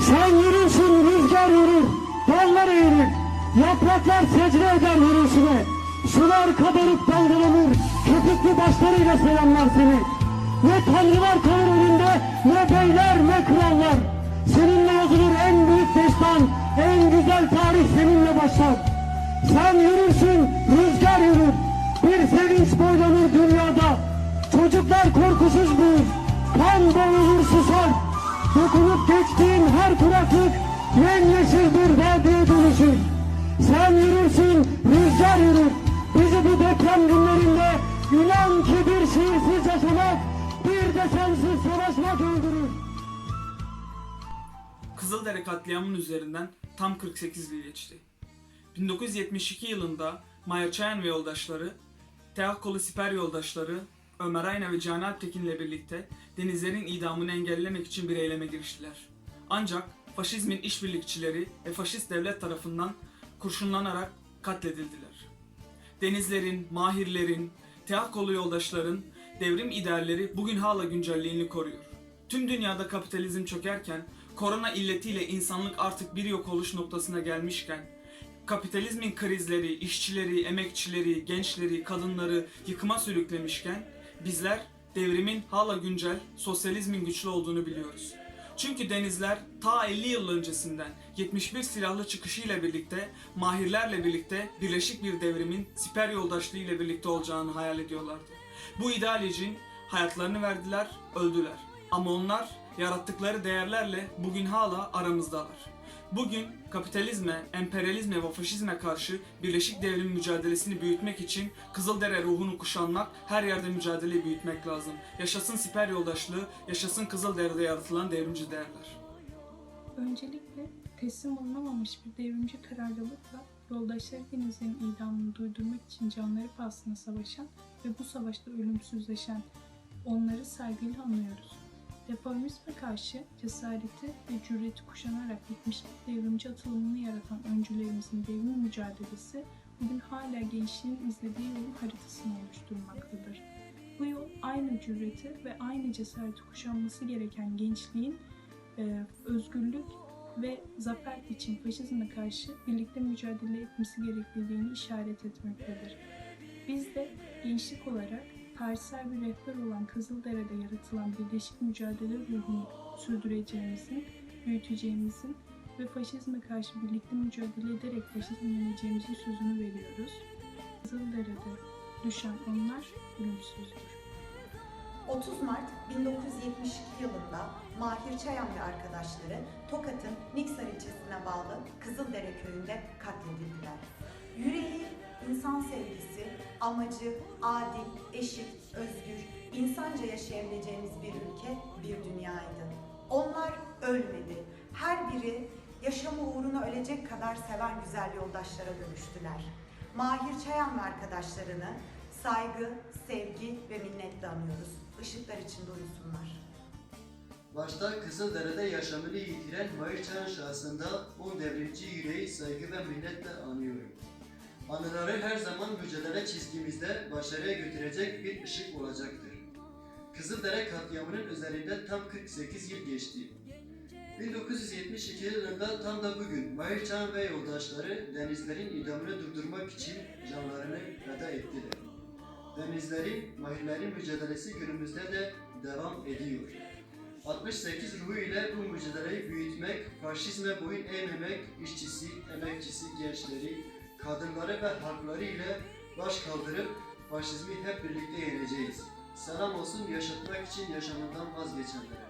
Sen yürürsün rüzgar yürür, dallar eğilir. Yapraklar secde eder yürüyüşüne. Sular kabarıp dalgalanır, köpüklü başlarıyla selamlar seni. Ne tanrılar kalır önünde, ne beyler ne krallar. Seninle yazılır en büyük destan, en güzel tarih seninle başlar. Sen yürürsün, rüzgar yürür. Bir sevinç boylanır dünyada. Çocuklar korkusuz büyür. Kan boğulur susar. Dokunup geçtiğin her kuraklık yemyeşil bir vadiye dönüşür. Sen yürürsün, rüzgar yürür. Bizi bu deprem günlerinde inan ki bir şiirsiz yaşamak, bir de sensiz savaşmak öldürür. Kızıldere katliamının üzerinden tam 48 yıl geçti. 1972 yılında Maya Çayan ve yoldaşları, Teakkolu Siper yoldaşları, Ömer Ayna ve Cani Alptekin ile birlikte denizlerin idamını engellemek için bir eyleme giriştiler. Ancak faşizmin işbirlikçileri ve faşist devlet tarafından kurşunlanarak katledildiler. Denizlerin, mahirlerin, Teakkolu yoldaşların devrim idealleri bugün hala güncelliğini koruyor. Tüm dünyada kapitalizm çökerken, korona illetiyle insanlık artık bir yok oluş noktasına gelmişken, kapitalizmin krizleri, işçileri, emekçileri, gençleri, kadınları yıkıma sürüklemişken, bizler devrimin hala güncel, sosyalizmin güçlü olduğunu biliyoruz. Çünkü denizler ta 50 yıl öncesinden 71 silahlı çıkışıyla birlikte, mahirlerle birlikte birleşik bir devrimin siper yoldaşlığı ile birlikte olacağını hayal ediyorlardı. Bu ideal için hayatlarını verdiler, öldüler. Ama onlar yarattıkları değerlerle bugün hala aramızdalar. Bugün kapitalizme, emperyalizme ve faşizme karşı birleşik devrim mücadelesini büyütmek için Kızıldere ruhunu kuşanmak, her yerde mücadeleyi büyütmek lazım. Yaşasın siper yoldaşlığı, yaşasın Kızıldere'de yaratılan devrimci değerler. Öncelikle teslim olunamamış bir devrimci kararlılıkla yoldaşları denizlerin idamını durdurmak için canları pahasına savaşan ve bu savaşta ölümsüzleşen onları saygıyla anıyoruz. Reformizme karşı cesareti ve cüreti kuşanarak 70'lik devrimci atılımını yaratan öncülerimizin devrim mücadelesi bugün hala gençliğin izlediği yolun haritasını oluşturmaktadır. Bu yol aynı cüreti ve aynı cesareti kuşanması gereken gençliğin e, özgürlük ve zafer için faşizme karşı birlikte mücadele etmesi gerekliliğini işaret etmektedir. Biz de gençlik olarak tarihsel bir rehber olan Kızıldere'de yaratılan birleşik mücadele ruhunu sürdüreceğimizin, büyüteceğimizin ve faşizme karşı birlikte mücadele ederek faşizmi yeneceğimizin sözünü veriyoruz. Kızıldere'de düşen onlar ölümsüzdür. 30 Mart 1972 yılında Mahir Çayan ve arkadaşları Tokat'ın Niksar ilçesine bağlı Kızıldere köyünde katledildiler. Yüreği, insan sevgisi, amacı adil, eşit, özgür, insanca yaşayabileceğimiz bir ülke, bir dünyaydı. Onlar ölmedi. Her biri yaşamı uğruna ölecek kadar seven güzel yoldaşlara dönüştüler. Mahir Çayan ve arkadaşlarını saygı, sevgi ve minnetle anıyoruz. Işıklar içinde uyusunlar. Başta Kızıldere'de yaşamını yitiren Mahir Çayan şahsında o devrimci yüreği saygı ve minnetle anıyorum. Anıları her zaman mücadele çizgimizde başarıya götürecek bir ışık olacaktır. Kızıldere katliamının üzerinde tam 48 yıl geçti. 1972 yılında tam da bugün Mahir Çayan ve yoldaşları denizlerin idamını durdurmak için canlarını feda ettiler. Denizlerin, mahirlerin mücadelesi günümüzde de devam ediyor. 68 ruhu ile bu mücadeleyi büyütmek, faşizme boyun eğmemek, işçisi, emekçisi, gençleri, kadınları ve halkları ile baş kaldırıp faşizmi hep birlikte yeneceğiz. Selam olsun yaşatmak için yaşamından vazgeçenlere.